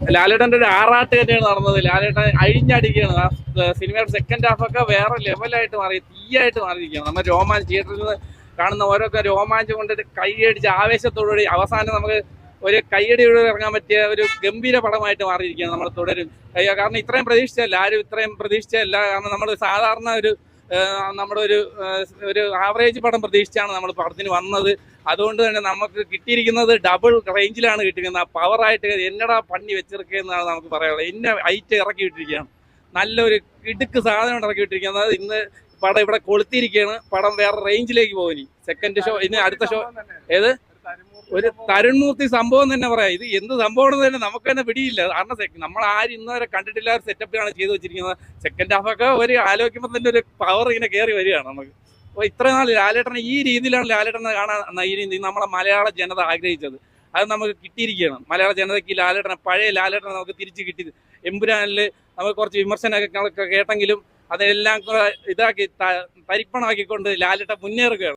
ലാലേട്ടന്റെ ഒരു ആറാട്ട് തന്നെയാണ് നടന്നത്. ലാലേട്ടൻ അഴിഞ്ഞടിക്കുകയാണ്. ആ സിനിമയുടെ സെക്കൻഡ് ഹാഫ് ഒക്കെ വേറെ ലെവലായിട്ട് മാറി തീയായിട്ട് മാറിയിരിക്കുകയാണ്. നമ്മൾ രോമാഞ്ച് തിയേറ്ററിൽ നിന്ന് കാണുന്ന ഓരോക്കെ രോമാഞ്ചം കൊണ്ട് കൈയടിച്ച് ആവേശത്തോടുകൂടി അവസാനം നമുക്ക് ഒരു കൈയടിയോട് ഇറങ്ങാൻ പറ്റിയ ഒരു ഗംഭീര പടമായിട്ട് മാറിയിരിക്കുകയാണ്. നമ്മൾ തുടരും. കാരണം ഇത്രയും പ്രതീക്ഷിച്ചല്ല ആരും ഇത്രയും പ്രതീക്ഷിച്ചല്ല കാരണം നമ്മൾ സാധാരണ ഒരു നമ്മുടെ ഒരു ഒരു ആവറേജ് പടം പ്രതീക്ഷിച്ചാണ് നമ്മൾ പടത്തിന് വന്നത്. അതുകൊണ്ട് തന്നെ നമുക്ക് കിട്ടിയിരിക്കുന്നത് ഡബിൾ റേഞ്ചിലാണ് കിട്ടിയിരിക്കുന്നത്. പവറായിട്ട് എന്നടാ പണി വെച്ചിരിക്കുന്നതാണ് നമുക്ക് പറയാനുള്ളത്. ഇന്ന ഐറ്റ് ഇറക്കി വിട്ടിരിക്കുകയാണ്. നല്ലൊരു ഇടുക്ക് സാധനം ഇറക്കി വിട്ടിരിക്കുന്നത് ഇന്ന് പടം ഇവിടെ കൊളുത്തിയിരിക്കുകയാണ്. പടം വേറെ റേഞ്ചിലേക്ക് പോകും സെക്കൻഡ് ഷോ ഇനി അടുത്ത ഷോ ഏത്? ഒരു തരുൺമൂർത്തി സംഭവം തന്നെ പറയാം. ഇത് എന്ത് സംഭവമാണെന്ന് തന്നെ നമുക്ക് തന്നെ പിടിയില്ല. കാരണം നമ്മൾ ആരും ഇന്ന് വരെ കണ്ടിട്ടില്ല ഒരു സെറ്റപ്പിലാണ് ചെയ്തു വെച്ചിരിക്കുന്നത്. സെക്കൻഡ് ഹാഫ് ഒക്കെ ഒരു ആലോചിക്കുമ്പോൾ തന്നെ ഒരു പവർ ഇങ്ങനെ കയറി വരികയാണ് നമുക്ക്. അപ്പോൾ ഇത്ര നാൾ ലാലേട്ടനെ ഈ രീതിയിലാണ് ലാലേട്ടനെ കാണാൻ ഈ രീതി നമ്മളെ മലയാള ജനത ആഗ്രഹിച്ചത്. അത് നമുക്ക് കിട്ടിയിരിക്കുകയാണ്. മലയാള ജനതയ്ക്ക് ലാലേട്ടനെ പഴയ ലാലേട്ടനെ നമുക്ക് തിരിച്ച് കിട്ടി എമ്പുരാനിൽ നമുക്ക് കുറച്ച് വിമർശനങ്ങളൊക്കെ കേട്ടെങ്കിലും അതെല്ലാം ഇതാക്കി തരിപ്പണമാക്കിക്കൊണ്ട് ലാലേട്ടൻ മുന്നേറുകയാണ്.